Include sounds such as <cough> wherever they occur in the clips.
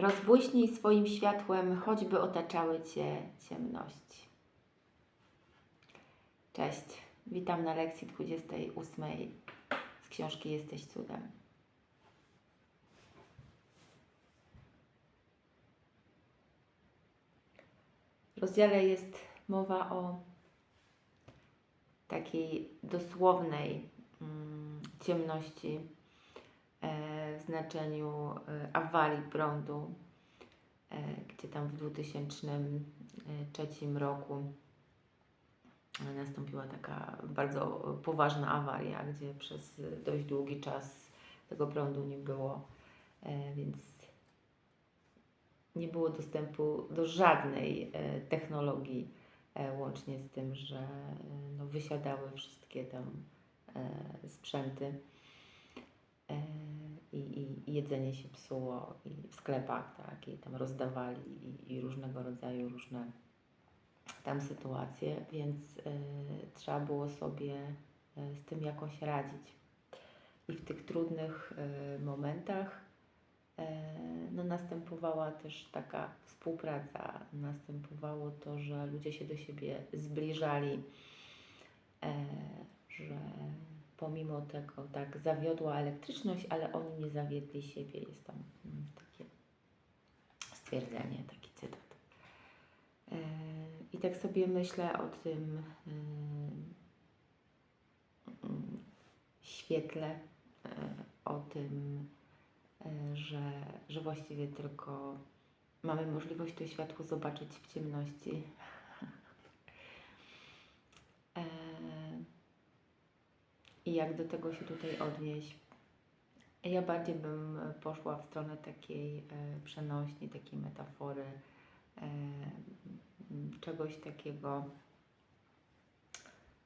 Rozbłyśnij swoim światłem, choćby otaczały Cię ciemności. Cześć, witam na lekcji 28 z książki Jesteś cudem. W rozdziale jest mowa o takiej dosłownej mm, ciemności znaczeniu e, awarii prądu, e, gdzie tam w 2003 roku e, nastąpiła taka bardzo poważna awaria, gdzie przez dość długi czas tego prądu nie było, więc nie było dostępu do żadnej technologii, łącznie z tym, że no, wysiadały wszystkie tam sprzęty i, i, jedzenie się psuło i w sklepach, tak, i tam rozdawali i, i różnego rodzaju różne tam sytuacje, więc e, trzeba było sobie e, z tym jakoś radzić. I w tych trudnych e, momentach e, no, następowała też taka współpraca, następowało to, że ludzie się do siebie zbliżali, e, że pomimo tego tak zawiodła elektryczność, ale oni nie zawiedli siebie. Jest tam mm, takie stwierdzenie, taki cytat. E, I tak sobie myślę o tym mm, świetle, e, o tym, e, że, że właściwie tylko mamy możliwość to światło zobaczyć w ciemności. I jak do tego się tutaj odnieść? Ja bardziej bym poszła w stronę takiej e, przenośni, takiej metafory, e, czegoś takiego,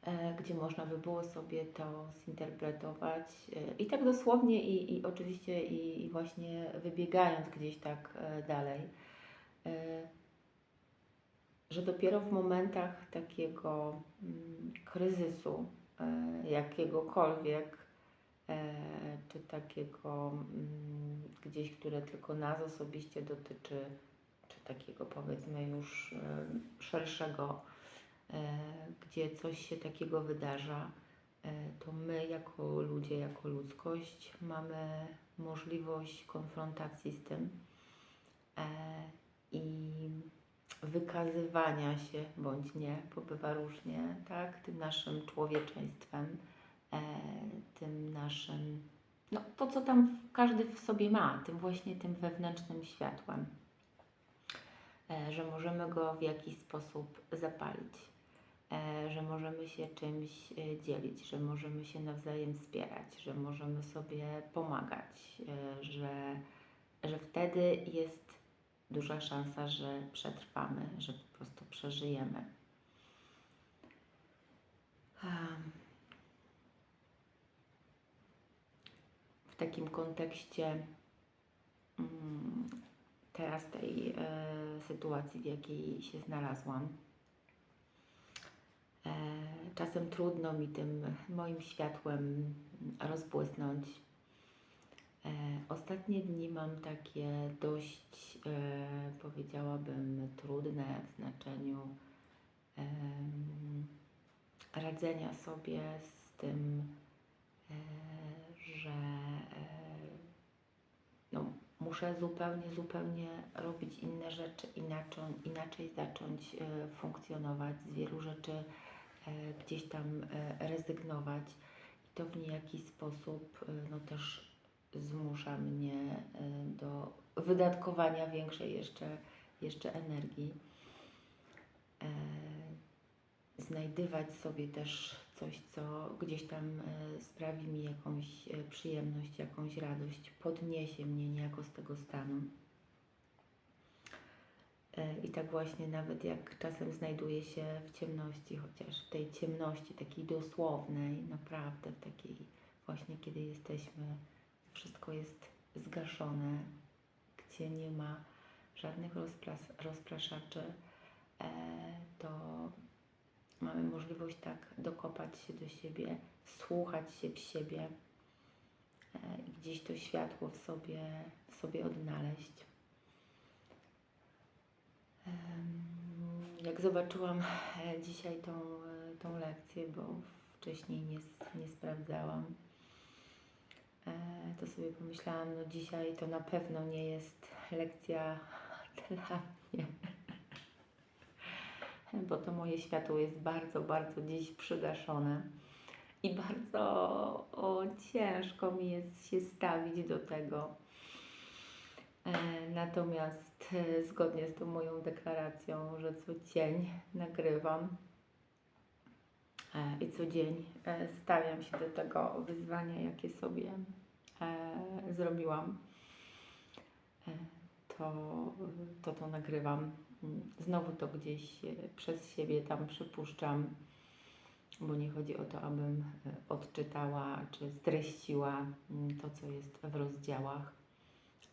e, gdzie można by było sobie to zinterpretować e, i tak dosłownie i, i oczywiście i, i właśnie wybiegając gdzieś tak e, dalej, e, że dopiero w momentach takiego mm, kryzysu, e, jakiegokolwiek, e, czy takiego mm, gdzieś, które tylko nas osobiście dotyczy, czy takiego powiedzmy już e, szerszego, e, gdzie coś się takiego wydarza, e, to my jako ludzie, jako ludzkość mamy możliwość konfrontacji z tym e, i wykazywania się, bądź nie, bo bywa różnie, tak, tym naszym człowieczeństwem, e, tym naszym, no to co tam każdy w sobie ma, tym właśnie tym wewnętrznym światłem, e, że możemy go w jakiś sposób zapalić, e, że możemy się czymś e, dzielić, że możemy się nawzajem wspierać, że możemy sobie pomagać, e, że, że wtedy jest duża szansa, że przetrwamy, że po prostu przeżyjemy. Em, W takim kontekście mm, teraz tej e, sytuacji, w jakiej się znalazłam, e, czasem trudno mi tym moim światłem rozbłysnąć. E, Ostatnie dni mam takie dość, e, powiedziałabym, trudne w znaczeniu em, radzenia sobie z tym, e, że e, no, muszę zupełnie, zupełnie robić inne rzeczy, inaczej, inaczej zacząć e, funkcjonować, z wielu rzeczy e, gdzieś tam e, rezygnować. I to w niejaki sposób e, no, też zmusza mnie e, do wydatkowania większej jeszcze, jeszcze energii. E, Znajdywać sobie też coś, co gdzieś tam e, sprawi mi jakąś e, przyjemność, jakąś radość, podniesie mnie niejako z tego stanu. I tak właśnie nawet jak czasem znajduję się w ciemności, chociaż w tej ciemności takiej dosłownej, naprawdę w takiej właśnie, kiedy jesteśmy, wszystko jest zgaszone, gdzie nie ma żadnych rozpras rozpraszaczy, e, to mamy możliwość tak dokopać się do siebie, słuchać się w siebie e, i gdzieś to światło w sobie, w sobie odnaleźć. Jak zobaczyłam e, dzisiaj tą, tą lekcję, bo wcześniej nie, nie sprawdzałam, to sobie pomyślałam, no dzisiaj to na pewno nie jest lekcja <laughs> dla mnie. <laughs> Bo to moje światło jest bardzo, bardzo dziś przygaszone i bardzo o, ciężko mi jest się stawić do tego. E, Natomiast e, zgodnie z tą moją deklaracją, że co dzień nagrywam e, i co dzień e, stawiam się do tego wyzwania, jakie sobie e, zrobiłam, e, to, to to nagrywam. Znowu to gdzieś e, przez siebie tam przypuszczam, bo nie chodzi o to, abym e, odczytała czy streściła mm, to, co jest w rozdziałach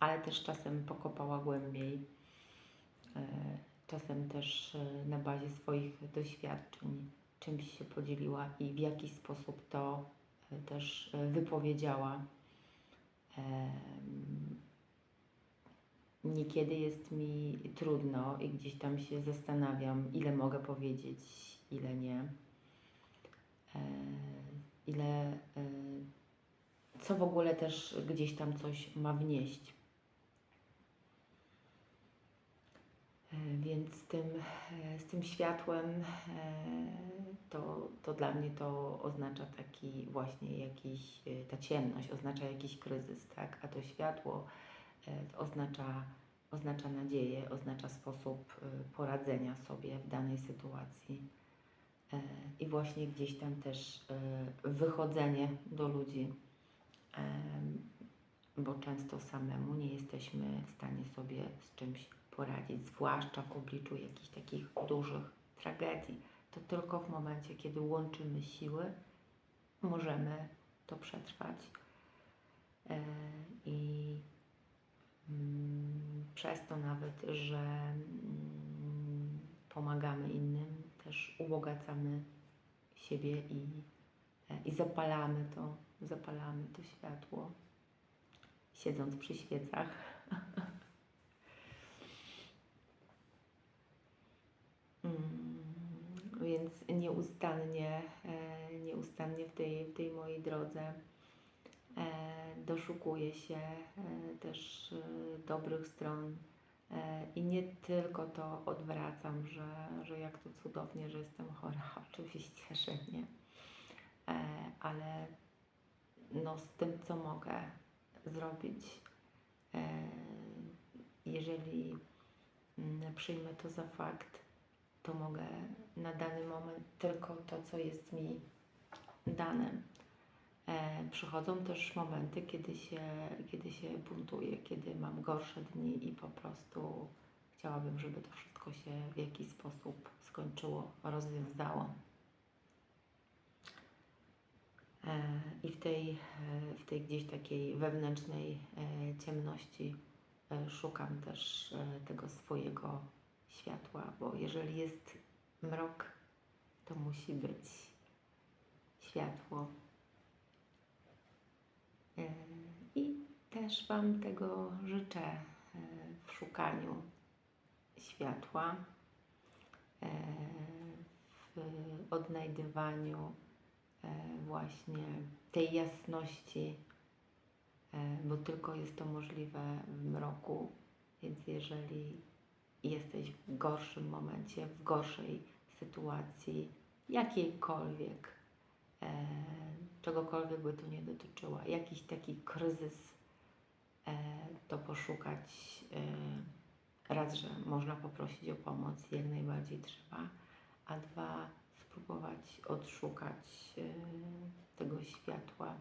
ale też czasem pokopała głębiej. E, Czasem też e, na bazie swoich doświadczeń czymś się podzieliła i w jaki sposób to e, też e, wypowiedziała. Niekiedy jest mi trudno i gdzieś tam się zastanawiam, ile mogę powiedzieć, ile nie. E, Ile, co w ogóle też gdzieś tam coś ma wnieść. Więc z tym, e, z tym światłem e, to, to dla mnie to oznacza taki właśnie jakiś, e, ta ciemność oznacza jakiś kryzys, tak? A to światło e, oznacza, oznacza nadzieję, oznacza sposób e, poradzenia sobie w danej sytuacji. E, I właśnie gdzieś tam też e, wychodzenie do ludzi, bo często samemu nie jesteśmy w stanie sobie z czymś poradzić, zwłaszcza w obliczu jakichś takich dużych tragedii. To tylko w momencie, kiedy łączymy siły, możemy to przetrwać. E, I mm, przez to nawet, że mm, pomagamy innym, też ubogacamy siebie i, e, i zapalamy to, zapalamy to światło, siedząc przy świecach. Mm, Więc nieustannie, e, nieustannie w tej, w tej mojej drodze e, doszukuję się e, też dobrych stron i nie tylko to odwracam, że, że jak to cudownie, że jestem chora. <laughs> Oczywiście, że nie. Ale no, z tym, co mogę zrobić, jeżeli mm, przyjmę to za fakt, to mogę na dany moment tylko to, co jest mi dane. E, przychodzą też momenty, kiedy się, kiedy się buntuję, kiedy mam gorsze dni i po prostu chciałabym, żeby to wszystko się w jakiś sposób skończyło, rozwiązało. E, I w tej, e, w tej gdzieś takiej wewnętrznej e, ciemności szukam też tego swojego światła, bo jeżeli jest mrok, to musi być światło. E, I też Wam tego życzę e, w szukaniu światła, e, w odnajdywaniu właśnie tej jasności, bo tylko jest to możliwe w mroku. Więc jeżeli jesteś w gorszym momencie, w gorszej sytuacji, jakiejkolwiek, e, czegokolwiek by to nie dotyczyło, jakiś taki kryzys, e, to poszukać e, raz, że można poprosić o pomoc, jak najbardziej trzeba, a dwa, spróbować odszukać e, tego światła.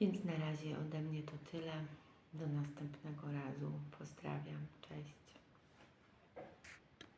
Więc na razie ode mnie to tyle. Do następnego razu. Pozdrawiam. Cześć.